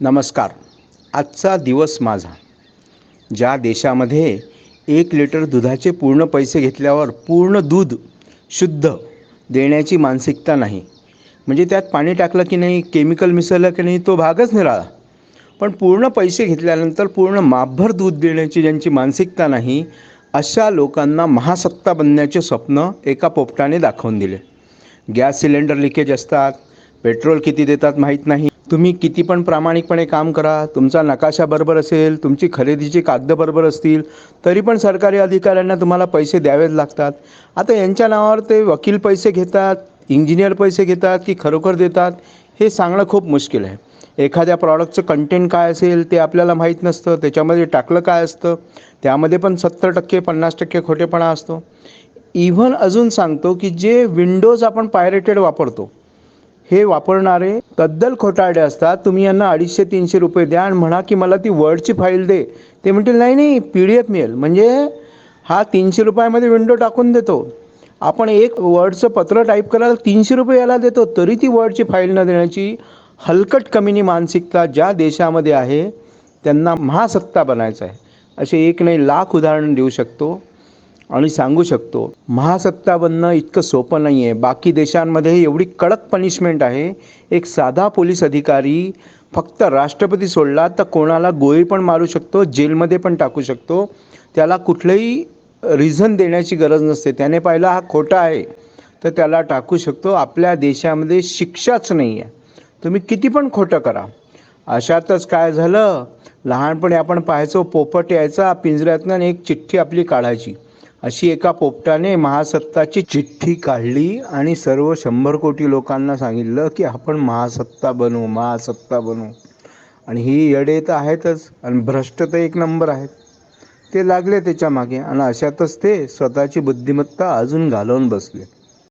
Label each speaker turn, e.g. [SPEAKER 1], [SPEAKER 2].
[SPEAKER 1] नमस्कार. आजचा दिवस माझा. ज्या देशामध्ये एक लिटर दुधाचे पूर्ण पैसे घेतल्यावर पूर्ण दूध शुद्ध देण्याची मानसिकता नाही. म्हणजे त्यात पाणी टाकलं की नाही केमिकल मिसळलं की नाही तो भागच निराळा. पण पूर्ण पैसे घेतल्यानंतर पूर्ण मापभर दूध देण्याची ज्यांची मानसिकता नाही अशा लोकांना महासत्ता बनण्याचे स्वप्न एका पोपटाने दाखवून दिले. गॅस सिलेंडर लिकेज असतात पेट्रोल किती देतात माहीत नाही. तुम्ही किती पण प्रामाणिकपणे काम करा तुमचा नकाशा बरोबर असेल तुमची खरेदीची कागद बरोबर असतील तरी पण सरकारी अधिकाऱ्यांना तुम्हाला पैसे द्यावेच लागतात. आता यांच्या नावावर ते वकील पैसे घेतात इंजिनियर पैसे घेतात की खरोखर देतात हे सांगणं खूप मुश्किल आहे. एखाद्या प्रॉडक्टचं कंटेंट काय असेल ते आपल्याला माहीत नसतं त्याच्यामध्ये टाकलं काय असतं त्यामध्ये पण सत्तर टक्के पन्नास टक्के खोटेपणा असतो. इव्हन अजून सांगतो की जे विंडोज आपण पायरेटेड वापरतो हे वापरणारे तद्दल खोटारडे असतात. तुम्ही यांना अडीचशे तीनशे रुपये द्या आणि म्हणा की मला ती वर्डची फाईल दे. ते म्हणतील नाही नाही पी डी एफ मिळेल. म्हणजे हा तीनशे रुपयामध्ये विंडो टाकून देतो. आपण एक वर्डचं पत्र टाईप करायला तीनशे रुपये याला देतो तरी ती वर्डची फाईल न देण्याची हलकट कमीनी मानसिकता ज्या देशामध्ये आहे त्यांना महासत्ता बनायचं आहे. असे एक नाही लाख उदाहरण देऊ शकतो. आणि सांगू शकतो महासत्ता बनणं इतकं सोपं नाही आहे बाकी देशांमध्ये एवढी कडक पनिशमेंट आहे. एक साधा पोलीस अधिकारी फक्त राष्ट्रपती सोडला तर कोणाला गोळी पण मारू शकतो जेलमध्ये पण टाकू शकतो. त्याला कुठलंही रिझन देण्याची गरज नसते. त्याने पाहिला हा खोटा आहे तर त्याला टाकू शकतो. आपल्या देशामध्ये शिक्षाच नाही आहे तुम्ही किती पण खोटं करा. अशातच काय झालं? लहानपणी आपण पाहायचो पोपट यायचा पिंजऱ्यातनं आणि एक चिठ्ठी आपली काढायची. अशी एका पोपटाने महासत्ताची चिठ्ठी काढली आणि सर्व शंभर कोटी लोकांना सांगितलं की आपण महासत्ता बनू महासत्ता बनू. आणि ही येडे तर आहेतच आणि भ्रष्ट तर एक नंबर आहेत. ते लागले त्याच्यामागे आणि अशातच ते स्वतःची बुद्धिमत्ता अजून घालवून बसले.